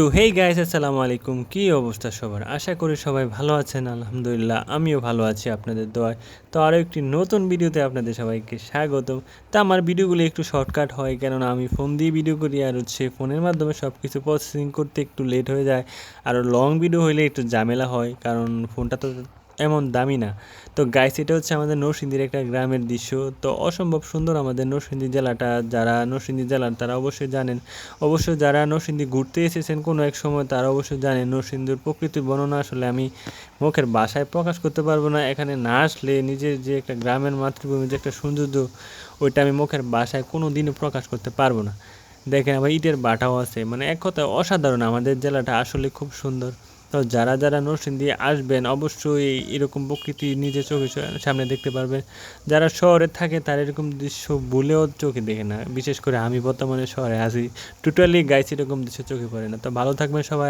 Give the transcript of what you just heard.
তো hey guys আসসালামু আলাইকুম। কী অবস্থা সবার? আশা করি সবাই ভালো আছেন, আলহামদুলিল্লাহ, আমিও ভালো আছি আপনাদের দোয়ায়। তো আরও একটি নতুন ভিডিওতে আপনাদের সবাইকে স্বাগতম। তা আমার ভিডিওগুলি একটু শর্টকাট হয়, কেননা আমি ফোন দিয়ে ভিডিও করি, আর হচ্ছে ফোনের মাধ্যমে সব কিছু প্রসেসিং করতে একটু লেট হয়ে যায়। আর লং ভিডিও হইলে একটু ঝামেলা হয়, কারণ ফোনটা তো এমন দামি না। তো গাইস এটা হচ্ছে আমাদের নরসিংদীর একটা গ্রামের দৃশ্য। তো অসম্ভব সুন্দর আমাদের নরসিংদী জেলাটা। যারা নরসিংদী জেলার, তারা অবশ্যই জানেন। অবশ্য যারা নরসিংদী ঘুরতে এসেছেন কোনো এক সময়, তারা অবশ্যই জানেন নরসিংদীর প্রকৃতির বর্ণনা আসলে আমি মুখের বাসায় প্রকাশ করতে পারব না। এখানে না আসলে নিজের যে একটা গ্রামের মাতৃভূমির যে একটা সৌন্দর্য, ওইটা আমি মুখের বাসায় কোনো দিনও প্রকাশ করতে পারব না। দেখেন আবার ইটের বাটাও আছে। মানে এক কথায় অসাধারণ আমাদের জেলাটা আসলে খুব সুন্দর। তো যারা যারা নরসিংদী আসবেন, অবশ্যই এরকম প্রকৃতি নিজের চোখে সামনে দেখতে পারবেন। যারা শহরে থাকে, তারা এরকম দৃশ্য বলেও চোখে দেখে না। বিশেষ করে আমি বর্তমানে শহরে আছি। টোটালি গাইছি এরকম দৃশ্য চোখে পড়ে না। তো ভালো থাকবেন সবাই।